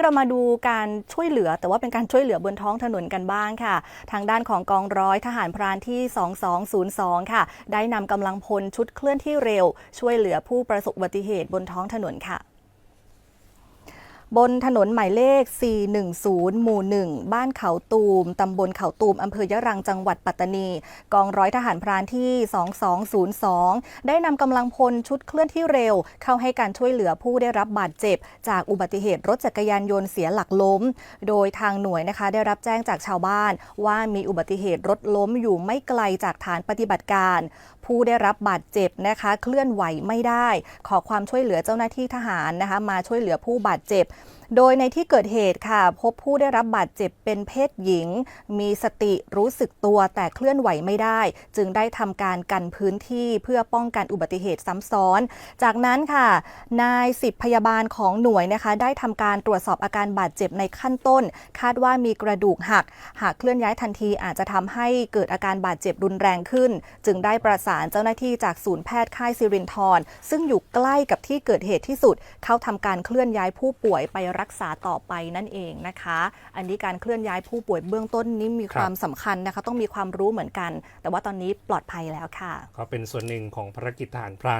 นี้เรามาดูการช่วยเหลือ แต่ว่าเป็นการช่วยเหลือบนท้องถนนกันบ้างค่ะ ทางด้านของกองร้อยทหารพรานที่ 2202 ค่ะ ได้นำกำลังพลชุดเคลื่อนที่เร็ว ช่วยเหลือผู้ประสบอุบัติเหตุบนท้องถนนค่ะ บนถนนหมายเลข 410 หมู่ 1 บ้านเขาตูม ตำบลเขาตูม อำเภอยะรัง จังหวัดปัตตานี กองร้อยทหารพรานที่ 2202 ได้นำกำลังพลชุดเคลื่อนที่เร็ว เข้าให้การช่วยเหลือผู้ได้รับบาดเจ็บ จากอุบัติเหตุรถจักรยานยนต์เสียหลักล้ม โดยทางหน่วยนะคะ ได้รับแจ้งจากชาวบ้าน ว่ามีอุบัติเหตุรถล้มอยู่ไม่ไกลจากฐานปฏิบัติการ ผู้ได้รับบาดเจ็บนะคะ เคลื่อนไหวไม่ได้ ขอความช่วยเหลือเจ้าหน้าที่ทหารนะคะ มาช่วยเหลือผู้บาดเจ็บโดยในที่เกิดเหตุค่ะ พบผู้ได้รับบาดเจ็บเป็นเพศหญิง มีสติรู้สึกตัวแต่เคลื่อนไหวไม่ได้ จึงได้ทำการกันพื้นที่เพื่อป้องกันอุบัติเหตุซ้ำซ้อน จากนั้นค่ะ นายสิบพยาบาลของหน่วยนะคะ ได้ทำการตรวจสอบอาการบาดเจ็บในขั้นต้น คาดว่ามีกระดูกหัก หากเคลื่อนย้ายทันทีอาจจะทำให้เกิดอาการบาดเจ็บรุนแรงขึ้น จึงได้ประสานเจ้าหน้าที่จากศูนย์แพทย์ค่ายสิรินทรซึ่งอยู่ใกล้กับที่เกิดเหตุที่สุด เข้าทำการเคลื่อนย้ายผู้ป่วยไปรักษาต่อไปนั่นเองนะคะ อันนี้การเคลื่อนย้ายผู้ป่วยเบื้องต้นนี้มีคครับวามสำคัญนะคะ ต้องมีความรู้เหมือนกัน แต่ว่าตอนนี้ปลอดภัยแล้วค่ะ ก็เป็นส่วนหนึ่งของภารกิจทหารพราน